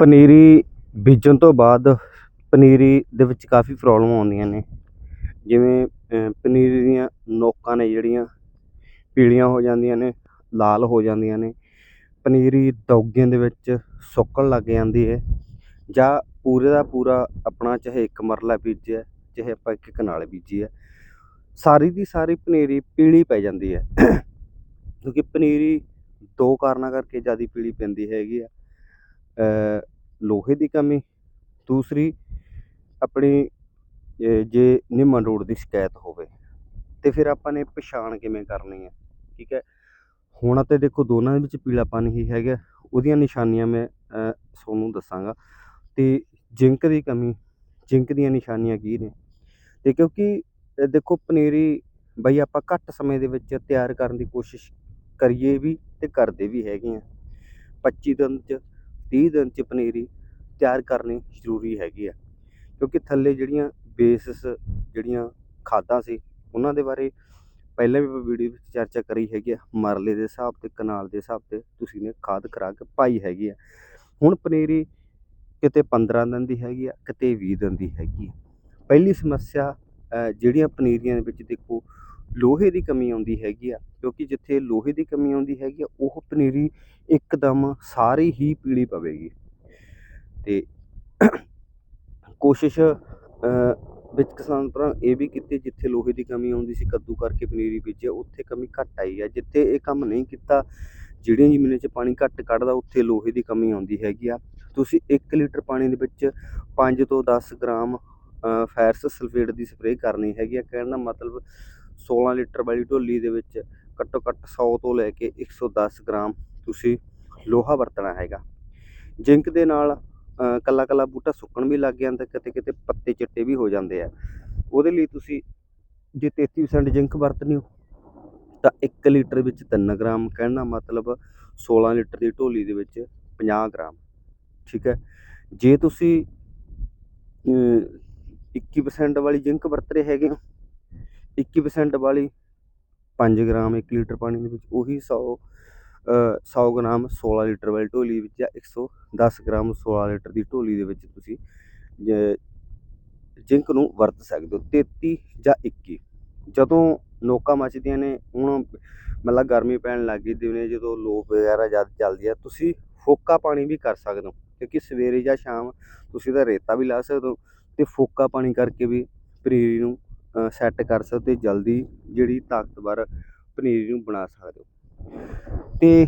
ਪਨੀਰੀ ਬੀਜਣ ਤੋਂ ਬਾਅਦ ਪਨੀਰੀ ਦੇ ਵਿੱਚ ਕਾਫੀ ਪ੍ਰੋਬਲਮ ਆਉਂਦੀਆਂ ਨੇ। ਜਿਵੇਂ ਪਨੀਰੀ ਦੀਆਂ ਨੋਕਾਂ ਨੇ ਜਿਹੜੀਆਂ, ਪੀਲੀਆਂ ਹੋ ਜਾਂਦੀਆਂ ਨੇ, ਲਾਲ ਹੋ ਜਾਂਦੀਆਂ ਨੇ। ਪਨੀਰੀ ਦੌਗਿਆਂ ਦੇ ਵਿੱਚ ਸੁੱਕਣ ਲੱਗ ਜਾਂਦੀ ਹੈ। ਜਾਂ ਪੂਰੇ ਦਾ ਪੂਰਾ ਆਪਣਾ ਚਾਹੇ ਇੱਕ ਮਰਲਾ ਬੀਜਿਆ ਚਾਹੇ ਆਪਾਂ ਇੱਕ ਕਨਾਲ ਬੀਜੀ ਹੈ। ਸਾਰੀ ਦੀ ਸਾਰੀ ਪਨੀਰੀ ਪੀਲੀ ਪੈ ਜਾਂਦੀ ਹੈ। ਕਿਉਂਕਿ ਪਨੀਰੀ ਦੋ ਕਾਰਨਾਂ ਕਰਕੇ ਜ਼ਿਆਦਾ ਪੀਲੀ ਪੈਂਦੀ ਹੈਗੀ ਆ ਲੋਹੇ ਦੀ ਕਮੀ, ਦੂਸਰੀ ਆਪਣੀ ਜੇ ਨਿੰਮਾ ਰੋਡ ਦੀ ਸ਼ਿਕਾਇਤ ਹੋਵੇ, ਤੇ ਫਿਰ ਆਪਾਂ ਨੇ ਪਛਾਣ ਕਿਵੇਂ ਕਰਨੀ ਹੈ? ਠੀਕ ਹੈ? ਹੁਣ ਤੇ ਦੇਖੋ, ਦੋਨਾਂ ਦੇ ਵਿੱਚ ਪੀਲਾਪਨ ਹੀ ਹੈਗਾ। ਉਹਦੀਆਂ ਨਿਸ਼ਾਨੀਆਂ ਮੈਂ ਤੁਹਾਨੂੰ ਦੱਸਾਂਗਾ। ਤੇ ਜ਼ਿੰਕ ਦੀ ਕਮੀ, ਜ਼ਿੰਕ ਦੀਆਂ ਨਿਸ਼ਾਨੀਆਂ ਕੀ ਨੇ? ਤੇ ਕਿਉਂਕਿ ਦੇਖੋ, ਪਨੀਰੀ ਬਈ ਆਪਾਂ ਘੱਟ ਸਮੇਂ ਦੇ ਵਿੱਚ ਤਿਆਰ ਕਰਨ ਦੀ ਕੋਸ਼ਿਸ਼ ਕਰੀਏ ਵੀ ਤੇ ਕਰਦੇ ਵੀ ਹੈਗੇ ਆ। 25 ਦਿਨ ਚ 30 ਦਿਨ ਚ ਪਨੀਰੀ ਤਿਆਰ ਕਰਨੀ ਜ਼ਰੂਰੀ ਹੈਗੀ ਆ। ਕਿਉਂਕਿ ਥੱਲੇ ਜਿਹੜੀਆਂ ਬੇਸਿਸ ਜਿਹੜੀਆਂ ਖਾਦਾਂ ਸੀ, ਉਹਨਾਂ ਦੇ ਬਾਰੇ ਪਹਿਲਾਂ ਵੀ ਵੀਡੀਓ ਵਿੱਚ ਚਰਚਾ ਕਰੀ ਹੈਗੀ ਆ। ਮਰਲੇ ਦੇ ਹਿਸਾਬ ਤੇ, ਕਨਾਲ ਦੇ ਹਿਸਾਬ ਤੇ ਤੁਸੀਂ ਨੇ ਖਾਦ ਕਰਾ ਕੇ ਪਾਈ ਹੈਗੀ ਆ। ਹੁਣ ਪਨੀਰੀ ਕਿਤੇ 15 ਦਿਨ ਦੀ ਹੈਗੀ ਆ, ਕਿਤੇ 20 ਦਿਨ ਦੀ ਹੈਗੀ ਆ। ਪਹਿਲੀ ਸਮੱਸਿਆ ਜਿਹੜੀਆਂ ਪਨੀਰੀਆਂ ਦੇ ਵਿੱਚ ਦੇਖੋ ਲੋਹੇ ਦੀ ਕਮੀ ਆਉਂਦੀ ਹੈਗੀ ਆ, ਕਿਉਂਕਿ ਜਿੱਥੇ ਲੋਹੇ ਦੀ ਕਮੀ ਆਉਂਦੀ ਹੈਗੀ ਆ, ਉਹ ਪਨੀਰੀ ਇੱਕਦਮ ਸਾਰੀ ਹੀ ਪੀਲੀ ਪਵੇਗੀ। ਤੇ ਕੋਸ਼ਿਸ਼ ਵਿੱਚ ਕਿਸਾਨ ਭਰਾ ਇਹ ਵੀ ਕੀਤੀ ਜਿੱਥੇ ਲੋਹੇ ਦੀ ਕਮੀ ਆਉਂਦੀ ਸੀ, ਕੱਦੂ ਕਰਕੇ ਪਨੀਰੀ ਬੀਜਿਆ, ਉੱਥੇ ਕਮੀ ਘੱਟ ਆਈ ਹੈ ਜਿੱਥੇ ਇਹ ਕੰਮ ਨਹੀਂ ਕੀਤਾ, ਜਿਹੜੀਆਂ ਜ਼ਮੀਨਾਂ 'ਚ ਪਾਣੀ ਘੱਟ ਕੱਢਦਾ, ਉੱਥੇ ਲੋਹੇ ਦੀ ਕਮੀ ਆਉਂਦੀ ਹੈਗੀ ਆ। ਤੁਸੀਂ 1 ਲੀਟਰ ਪਾਣੀ ਦੇ ਵਿੱਚ 5 ਤੋਂ 10 ਗ੍ਰਾਮ ਫੈਰਸ ਸਲਫੇਟ ਦੀ ਸਪਰੇਅ ਕਰਨੀ ਹੈਗੀ ਆ। ਕਹਿਣ ਦਾ ਮਤਲਬ 16 ਲੀਟਰ ਵਾਲੀ ਢੋਲੀ ਦੇ ਵਿੱਚ ਘੱਟੋ ਘੱਟ 100 ਤੋਂ ਲੈ ਕੇ 110 ਗ੍ਰਾਮ ਤੁਸੀਂ ਲੋਹਾ ਵਰਤਣਾ ਹੈਗਾ। ਜ਼ਿੰਕ ਦੇ ਨਾਲ ਅ, ਕੱਲਾ ਕੱਲਾ ਬੂਟਾ ਸੁੱਕਣ ਵੀ ਲੱਗ ਜਾਂਦਾ ਕਿਤੇ ਕਿਤੇ ਪੱਤੇ ਚਿੱਟੇ ਵੀ ਹੋ ਜਾਂਦੇ ਆ। ਉਹਦੇ ਲਈ ਤੁਸੀਂ ਜੇ 33% ਜ਼ਿੰਕ ਵਰਤਣੀ ਹੋ ਤਾਂ 1 ਲੀਟਰ ਵਿੱਚ 3 ਗ੍ਰਾਮ ਕਹਿਣਾ ਮਤਲਬ 16 ਲੀਟਰ ਦੀ ਢੋਲੀ ਦੇ ਵਿੱਚ 50 ਗ੍ਰਾਮ ਠੀਕ ਹੈ? ਜੇ ਤੁਸੀਂ ਅ, 21% ਵਾਲੀ ਜ਼ਿੰਕ ਵਰਤ ਰਹੇ ਹੈਗੇ ਹੋ 21% ਵਾਲੀ 5 ਗ੍ਰਾਮ 1 ਲੀਟਰ ਪਾਣੀ ਦੇ ਵਿੱਚ ਉਹੀ 100 ਅ, 100 ਗ੍ਰਾਮ 16 ਲੀਟਰ ਵਾਲੀ ਢੋਲੀ ਵਿੱਚ ਜਾਂ 110 ਗ੍ਰਾਮ 16 ਲੀਟਰ ਦੀ ਢੋਲੀ ਦੇ ਵਿੱਚ ਤੁਸੀਂ ਜ਼ਿੰਕ ਨੂੰ ਵਰਤ ਸਕਦੇ ਹੋ 33 ਜਾਂ 21 ਜਦੋਂ ਨੋਕਾਂ ਮੱਚਦੀਆਂ ਨੇ ਹੁਣ ਮਤਲਬ ਗਰਮੀ ਪੈਣ ਲੱਗ ਗਈ ਦਿਨੇ ਜਦੋਂ ਲੋ ਵਗੈਰਾ ਜਦ ਚੱਲਦੀ ਆ ਤੁਸੀਂ ਫੋਕਾ ਪਾਣੀ ਵੀ ਕਰ ਸਕਦੇ ਹੋ ਕਿਉਂਕਿ ਸਵੇਰੇ ਜਾਂ ਸ਼ਾਮ ਤੁਸੀਂ ਤਾਂ ਰੇਤਾ ਵੀ ਲਾ ਸਕਦੇ ਹੋ ਤੇ ਫੋਕਾ ਪਾਣੀ ਕਰਕੇ ਵੀ ਪਨੀਰੀ ਨੂੰ ਸੈੱਟ ਕਰ ਸਕਦੇ ਹੋ ਜਲਦੀ, ਜਿਹੜੀ ਤਾਕਤਵਰ ਪਨੀਰੀ ਨੂੰ ਬਣਾ ਸਕਦੇ ਹੋ। ਤੇ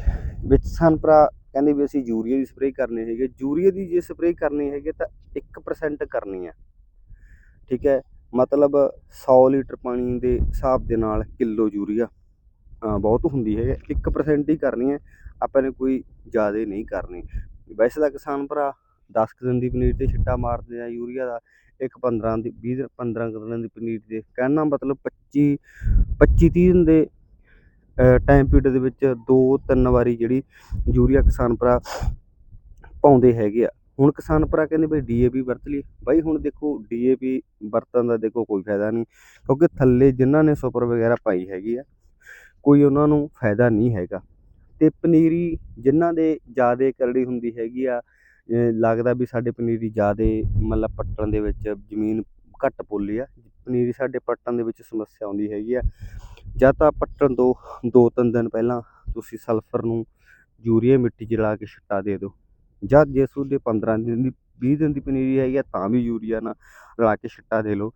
ਵਿੱਚ ਸਾਨੂੰ ਭਰਾ ਕਹਿੰਦੇ ਵੀ ਅਸੀਂ ਯੂਰੀਆ ਦੀ ਸਪਰੇਅ ਕਰਨੀ ਹੈਗੀ ਯੂਰੀਆ ਦੀ ਜੇ ਸਪਰੇਅ ਕਰਨੀ ਹੈਗੀ ਤਾਂ 1% ਕਰਨੀ ਹੈ। ਠੀਕ ਹੈ? ਮਤਲਬ 100 ਲੀਟਰ ਪਾਣੀ ਦੇ ਹਿਸਾਬ ਦੇ ਨਾਲ ਕਿਲੋ ਯੂਰੀਆ ਬਹੁਤ ਹੁੰਦੀ ਹੈ। 1% ਹੀ ਕਰਨੀ ਹੈ। ਆਪਾਂ ਨੇ ਕੋਈ ਜ਼ਿਆਦਾ ਨਹੀਂ ਕਰਨੀ। ਵੈਸੇ ਤਾਂ ਕਿਸਾਨ ਭਰਾ 10 ਕੁ ਦਿਨ ਦੀ ਪਨੀਰ ਤੇ ਛਿੱਟਾ ਮਾਰਦੇ ਆ ਯੂਰੀਆ ਦਾ। ਇੱਕ 15 ਦੀ 20 15 ਕੁ ਦਿਨਾਂ ਦੀ ਪਨੀਰ ਦੇ। ਕਹਿਣਾ ਮਤਲਬ 25 25 30 ਦਿਨ ਦੇ ਟਾਈਮ ਪੀਰੀਅਡ ਦੇ ਵਿੱਚ ਦੋ ਤਿੰਨ ਵਾਰੀ ਜਿਹੜੀ ਯੂਰੀਆ ਕਿਸਾਨ ਭਰਾ ਪਾਉਂਦੇ ਹੈਗੇ ਆ। ਹੁਣ ਕਿਸਾਨ ਭਰਾ ਕਹਿੰਦੇ ਬਈ ਡੀਏਪੀ ਵਰਤ ਲਈ ਬਾਈ ਹੁਣ ਦੇਖੋ ਡੀਏਪੀ ਵਰਤਣ ਦਾ ਦੇਖੋ ਕੋਈ ਫਾਇਦਾ ਨਹੀਂ, ਕਿਉਂਕਿ ਥੱਲੇ ਜਿਨ੍ਹਾਂ ਨੇ ਸੁਪਰ ਵਗੈਰਾ ਪਾਈ ਹੈਗੀ ਆ, ਕੋਈ ਉਹਨਾਂ ਨੂੰ ਫਾਇਦਾ ਨਹੀਂ ਹੈਗਾ। ਤੇ ਪਨੀਰੀ ਜਿਨ੍ਹਾਂ ਦੇ ਜ਼ਿਆਦਾ ਕਰੜੀ ਹੁੰਦੀ ਹੈਗੀ ਆ ਲੱਗਦਾ ਵੀ ਸਾਡੇ ਪਨੀਰੀ ਜ਼ਿਆਦਾ ਮਤਲਬ ਪੱਟਣ ਦੇ ਵਿੱਚ ਜ਼ਮੀਨ ਘੱਟ ਪੋਲੀ ਆ। ਪਨੀਰੀ ਸਾਡੇ ਪੱਟਣ ਦੇ ਵਿੱਚ ਸਮੱਸਿਆ ਆਉਂਦੀ ਹੈਗੀ ਆ। ਜਾਂ ਤਾਂ ਪੱਟਣ ਤੋਂ ਦੋ ਤਿੰਨ ਦਿਨ ਪਹਿਲਾਂ ਤੁਸੀਂ ਸਲਫਰ ਨੂੰ ਯੂਰੀਆ ਮਿੱਟੀ 'ਚ ਲਾ ਕੇ ਛਿੱਟਾ ਦੇ ਦਿਓ। ਜਾਂ ਜੇ ਤੁਹਾਡੇ 15 ਦਿਨ ਦੀ 20 ਦਿਨ ਦੀ ਪਨੀਰੀ ਹੈਗੀ ਆ ਤਾਂ ਵੀ ਯੂਰੀਆ ਨਾਲ ਰਲਾ ਕੇ ਛਿੱਟਾ ਦੇ ਲਓ।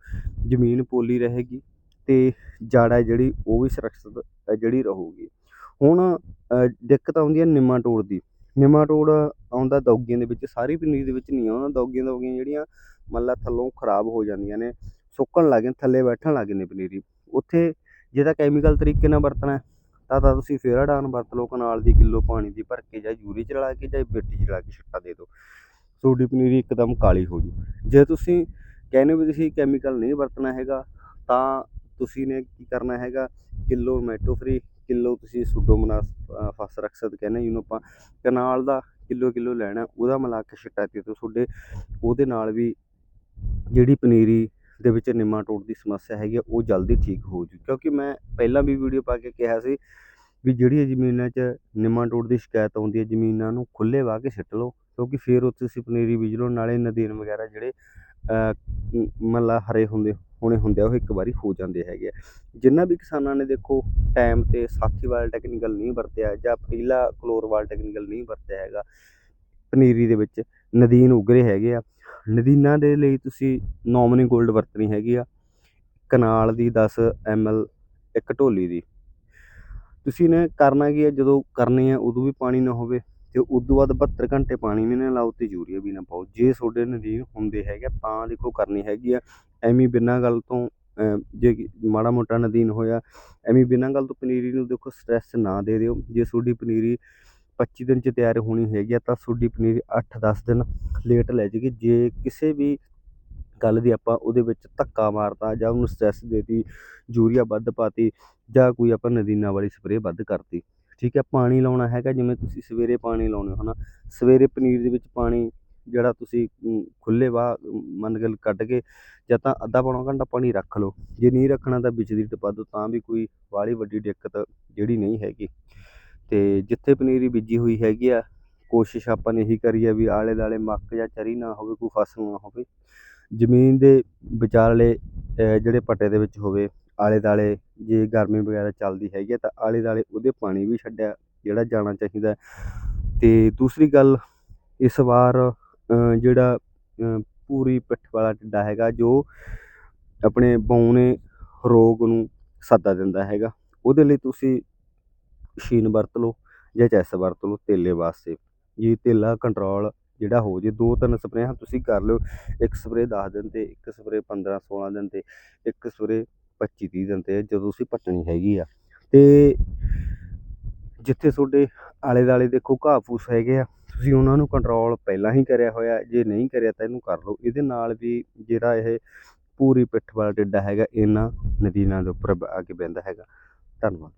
ਜ਼ਮੀਨ ਪੋਲੀ ਰਹੇਗੀ ਤੇ ਜਾੜਾ ਜਿਹੜੀ ਉਹ ਵੀ ਸੁਰੱਖਿਅਤ, ਜਿਹੜੀ ਰਹੂਗੀ। ਹੁਣ ਦਿੱਕਤ ਆਉਂਦੀ ਹੈ ਨਿਮਾਟੋਡ ਦੀ। ਨਿਮਾਟੋਡ ਆਉਂਦਾ ਦੌਗੀਆਂ ਦੇ ਵਿੱਚ, ਸਾਰੀ ਪਨੀਰੀ ਦੇ ਵਿੱਚ ਨਹੀਂ ਆਉਂਦਾ, ਦੌਗੀਆਂ ਦੌਗੀਆਂ ਜਿਹੜੀਆਂ ਮਤਲਬ ਥੱਲੋਂ ਖਰਾਬ ਹੋ ਜਾਂਦੀਆਂ ਨੇ, ਸੁੱਕਣ ਲੱਗ ਜਾਂਦੇ ਥੱਲੇ ਬੈਠਣ ਲੱਗ ਜਾਂਦੇ ਪਨੀਰੀ ਉੱਥੇ ਜੇ ਤਾਂ ਕੈਮੀਕਲ ਤਰੀਕੇ ਨਾਲ ਵਰਤਣਾ ਤਾਂ ਤਾਂ ਤੁਸੀਂ ਫੇਰਾਡਾਨ ਵਰਤ ਲਓ, ਕਨਾਲ ਦੀ ਕਿਲੋ ਪਾਣੀ ਦੀ ਭਰ ਕੇ, ਜਾਂ ਯੂਰੀ ਚ ਰਲਾ ਕੇ, ਜਾਂ ਮਿੱਟੀ ਚ ਰਲਾ ਕੇ ਛਿੱਟਾ ਦੇ ਦਿਓ। ਤੁਹਾਡੀ ਪਨੀਰੀ ਇੱਕਦਮ ਕਾਲੀ ਹੋ ਜੂ। ਜੇ ਤੁਸੀਂ ਕਹਿੰਦੇ ਹੋ ਵੀ ਤੁਸੀਂ ਕੈਮੀਕਲ ਨਹੀਂ ਵਰਤਣਾ ਹੈਗਾ, ਤਾਂ ਤੁਸੀਂ ਨੇ ਕੀ ਕਰਨਾ ਹੈਗਾ, ਕਿਲੋ ਮੈਟੋ ਫਰੀ ਕਿਲੋ ਤੁਸੀਂ ਸੁਡੋਮੋਨਾਸ ਫਸ ਰੱਖ ਕਹਿੰਦੇ ਜਿਹਨੂੰ ਆਪਾਂ ਕਨਾਲ ਦਾ ਕਿਲੋ ਕਿਲੋ ਲੈਣਾ ਉਹਦਾ ਮਿਲਾ ਕੇ ਛਿੱਟਾ ਦੇ ਦਿਓ ਤੁਹਾਡੇ, ਉਹਦੇ ਨਾਲ ਵੀ ਜਿਹੜੀ ਪਨੀਰੀ ਦੇ ਵਿੱਚ ਨਿਮਾਟੋਡ ਦੀ ਸਮੱਸਿਆ ਹੈਗੀ ਆ, ਉਹ ਜਲਦੀ ਠੀਕ ਹੋ ਜੂ। ਕਿਉਂਕਿ ਮੈਂ ਪਹਿਲਾਂ ਵੀ ਵੀਡੀਓ ਪਾ ਕੇ ਕਿਹਾ ਸੀ ਵੀ ਜਿਹੜੀ ਜ਼ਮੀਨਾਂ 'ਚ ਨਿਮਾਟੋਡ ਦੀ ਸ਼ਿਕਾਇਤ ਆਉਂਦੀ ਹੈ, ਜ਼ਮੀਨਾਂ ਨੂੰ ਖੁੱਲੇ ਵਾਹ ਕੇ ਸਿੱਟ ਲਓ, ਕਿਉਂਕਿ ਫਿਰ ਉੱਥੇ ਤੁਸੀਂ ਪਨੀਰੀ ਬੀਜ ਲਓ, ਨਾਲੇ ਨਦੀਨ ਵਗੈਰਾ ਜਿਹੜੇ ਅ, ਹਰੇ ਹੁੰਦੇ ਹੋਣੇ ਹੁੰਦੇ ਆ ਉਹ ਇੱਕ ਵਾਰੀ ਹੋ ਜਾਂਦੇ ਹੈਗੇ ਆ। ਜਿੰਨਾ ਵੀ ਕਿਸਾਨਾਂ ਨੇ ਦੇਖੋ ਟਾਈਮ ਤੇ ਸਾਥੀ ਵਾਲਾ ਟੈਕਨੀਕਲ ਨਹੀਂ ਵਰਤਿਆ ਜਾਂ ਪਹਿਲਾ ਕਲੋਰ ਵਾਲਾ ਟੈਕਨੀਕਲ ਨਹੀਂ ਵਰਤਿਆ ਹੈਗਾ ਪਨੀਰੀ ਦੇ ਵਿੱਚ ਨਦੀਨ ਉੱਗ ਰਹੇ ਹੈਗੇ ਆ। ਨਦੀਨਾਂ ਦੇ ਲਈ ਤੁਸੀਂ ਨੋਮਨੀ ਗੋਲਡ ਵਰਤਣੀ ਹੈਗੀ ਆ ਕਨਾਲ ਦੀ 10 ਐਲ ਇੱਕ ਢੋਲੀ ਦੀ। ਤੁਸੀਂ ਨੇ ਕਰਨਾ ਕੀ ਹੈ ਜਦੋਂ ਕਰਨੀ ਹੈ ਉਦੋਂ ਵੀ ਪਾਣੀ ਨਾ ਹੋਵੇ। ਤੇ ਤੋਂ ਬਾਅਦ 72 ਘੰਟੇ ਪਾਣੀ ਵੀ ਨਾ ਲਾਓ ਤੇ ਯੂਰੀਆ ਵੀ ਨਾ ਪਾਓ। ਜੇ ਤੁਹਾਡੇ ਨਦੀਨ ਹੁੰਦੇ ਹੈਗੇ ਆ, ਤਾਂ ਦੇਖੋ ਕਰਨੀ ਹੈਗੀ ਆ। ਐਵੇਂ ਬਿਨਾਂ ਗੱਲ ਤੋਂ ਜੇ ਮਾੜਾ ਮੋਟਾ ਨਦੀਨ ਹੋਇਆ ਐਵੇਂ ਬਿਨਾਂ ਗੱਲ ਤੋਂ ਪਨੀਰੀ ਨੂੰ ਦੇਖੋ ਸਟ੍ਰੈਸ ਨਾ ਦੇ ਦਿਓ। ਜੇ ਤੁਹਾਡੀ ਪਨੀਰੀ 25 ਦਿਨ ਚ ਤਿਆਰ ਹੋਣੀ ਹੈਗੀ ਆ ਤਾਂ ਤੁਹਾਡੀ ਪਨੀਰੀ 8-10 ਦਿਨ ਲੇਟ ਲੈ ਜਾਏਗੀ ਜੇ ਕਿਸੇ ਵੀ ਗੱਲ ਦੀ ਆਪਾਂ ਉਹਦੇ ਵਿੱਚ ਧੱਕਾ ਮਾਰਤਾ ਜਾਂ ਉਹਨੂੰ ਸਟ੍ਰੈਸ ਦੇਤੀ ਯੂਰੀਆ ਵੱਧ ਪਾਤੀ ਜਾਂ ਕੋਈ ਆਪਾਂ ਨਦੀਨਾਂ ਵਾਲੀ ਸਪਰੇਅ ਵੱਧ ਕਰਤੀ ਠੀਕ ਹੈ, ਪਾਣੀ ਲਾਉਣਾ ਹੈਗਾ, ਜਿਵੇਂ ਤੁਸੀਂ ਸਵੇਰੇ ਪਾਣੀ ਲਾਉਣੇ ਹੋ, ਹਨਾ। ਸਵੇਰੇ ਪਨੀਰ ਦੇ ਵਿੱਚ ਪਾਣੀ ਜਿਹੜਾ ਤੁਸੀਂ ਖੁੱਲੇ ਵਾ ਮੰਨ ਗੱਲ ਕੱਢ ਕੇ ਜਾਂ ਤਾਂ ਅੱਧਾ ਪੌਣਾ ਘੰਟਾ ਪਾਣੀ ਰੱਖ ਲਓ। ਜੇ ਨਹੀਂ ਰੱਖਣਾ ਤਾਂ ਬਿਜਲੀ ਦੀ ਟਪਾ ਦਿਓ, ਤਾਂ ਵੀ ਕੋਈ ਵਾਲੀ ਵੱਡੀ ਦਿੱਕਤ ਜਿਹੜੀ ਨਹੀਂ ਹੈਗੀ। ਤੇ ਜਿੱਥੇ ਪਨੀਰੀ ਬੀਜੀ ਹੋਈ ਹੈਗੀ ਆ, ਕੋਸ਼ਿਸ਼ ਆਪਾਂ ਨੇ ਇਹੀ ਕਰੀ ਆ ਵੀ ਆਲੇ ਦਾਲੇ ਮੱਕ ਜਾਂ ਚਰੀ ਨਾ ਹੋਵੇ, ਕੋਈ ਫਸਲ ਨਾ ਹੋਵੇ। ਜ਼ਮੀਨ ਦੇ ਵਿਚਾਲੇ ਜਿਹੜੇ ਪੱਟੇ ਦੇ ਵਿੱਚ ਹੋਵੇ ਆਲੇ ਦਾਲੇ ਜੇ ਗਰਮੀ ਵਗੈਰਾ ਚੱਲਦੀ ਹੈਗੀ ਆ ਤਾਂ ਆਲੇ ਦਾਲੇ ਉਹਦੇ ਪਾਣੀ ਵੀ ਛੱਡਿਆ ਜਿਹੜਾ ਜਾਣਾ ਚਾਹੀਦਾ ਹੈ। ਤੇ ਦੂਸਰੀ ਗੱਲ, ਇਸ ਵਾਰ ਜਿਹੜਾ ਪੂਰੀ ਪਿੱਠ ਵਾਲਾ ਟਿੱਡਾ ਹੈਗਾ ਜੋ ਆਪਣੇ ਬੌਣੇ ਰੋਗ ਨੂੰ ਸੱਦਾ ਦਿੰਦਾ ਹੈਗਾ, ਉਹਦੇ ਲਈ ਤੁਸੀਂ ਮਸ਼ੀਨ ਵਰਤ ਲਓ ਜਾਂ ਚੈਸ ਵਰਤ ਲਓ ਤੇਲੇ ਵਾਸਤੇ ਜੇ ਤੇਲਾ ਕੰਟਰੋਲ ਜਿਹੜਾ ਹੋ ਜੇ, ਦੋ ਤਿੰਨ ਸਪਰੇਹਾਂ ਤੁਸੀਂ ਕਰ ਲਿਓ, ਇੱਕ ਸਪਰੇਅ 10 ਦਿਨ ਤੇ, ਇੱਕ ਸਪਰੇਅ 15 16 ਦਿਨ ਤੇ, ਇੱਕ ਸਪਰੇਅ 25 30 ਦਿਨ ਤੇ ਜਦੋਂ ਤੁਸੀਂ ਪੱਟਣੀ ਹੈਗੀ ਆ। ਤੇ ਜਿੱਥੇ ਤੁਹਾਡੇ ਆਲੇ ਦਾਲੇ ਦੇਖੋ ਘਾਹ ਫੂਸ ਹੈਗੇ ਆ, ਤੁਸੀਂ ਉਹਨਾਂ ਨੂੰ ਕੰਟਰੋਲ ਪਹਿਲਾਂ ਹੀ ਕਰਿਆ ਹੋਇਆ, ਜੇ ਨਹੀਂ ਕਰਿਆ ਤਾਂ ਇਹਨੂੰ ਕਰ ਲਓ। ਇਹਦੇ ਨਾਲ ਵੀ ਜਿਹੜਾ ਇਹ ਪੂਰੀ ਪਿੱਠ ਵਾਲਾ ਟਿੱਡਾ ਹੈਗਾ, ਇਹਨਾਂ ਨਦੀਨਾਂ ਦੇ ਉੱਪਰ ਆ ਕੇ ਬਹਿੰਦਾ ਹੈਗਾ। ਧੰਨਵਾਦ।